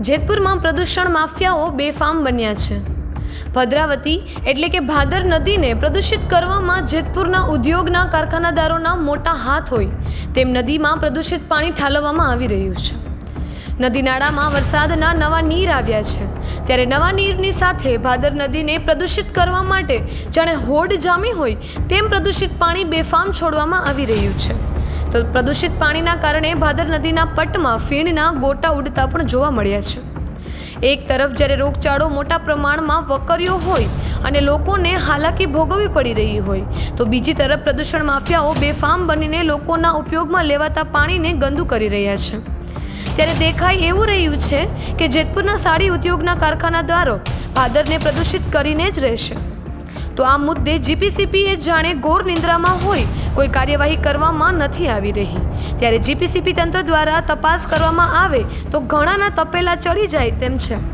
જેતપુરમાં પ્રદૂષણ માફિયાઓ બેફામ બન્યા છે. ભદ્રાવતી એટલે કે ભાદર નદીને પ્રદૂષિત કરવામાં જેતપુરના ઉદ્યોગના કારખાનાદારોના મોટા હાથ હોય, તેમ નદીમાં પ્રદૂષિત પાણી ઠાલવવામાં આવી રહ્યું છે. નદી નાળામાં વરસાદના નવા નીર આવ્યા છે. ત્યારે નવા નીરની સાથે ભાદર નદીને પ્રદૂષિત કરવા માટે જાણે હોડ જામી હોય, તેમ પ્રદૂષિત પાણી બેફામ છોડવામાં આવી રહ્યું છે. તો પ્રદૂષિત પાણીના કારણે ભાદર નદીના પટમાં ફીણના ગોટા ઉડતા પણ જોવા મળ્યા છે. એક તરફ જ્યારે રોગચાળો મોટા પ્રમાણમાં વકર્યો હોય અને લોકોને હાલાકી ભોગવવી પડી રહી હોય, તો બીજી તરફ પ્રદૂષણ માફિયાઓ બેફામ બનીને લોકોના ઉપયોગમાં લેવાતા પાણીને ગંદુ કરી રહ્યા છે. ત્યારે દેખાય એવું રહ્યું છે કે જેતપુરના સાડી ઉદ્યોગના કારખાનાદારો ભાદરને પ્રદૂષિત કરીને જ રહેશે. તો આ મુદ્દે જીપીસીપીએ જાણે ઘોર નિંદ્રામાં હોય. કોઈ કાર્યવાહી કરવામાં નથી આવી રહી. ત્યારે જીપીસીપી તંત્ર દ્વારા તપાસ કરવામાં આવે તો ઘણાના તપેલા ચડી જાય તેમ છે.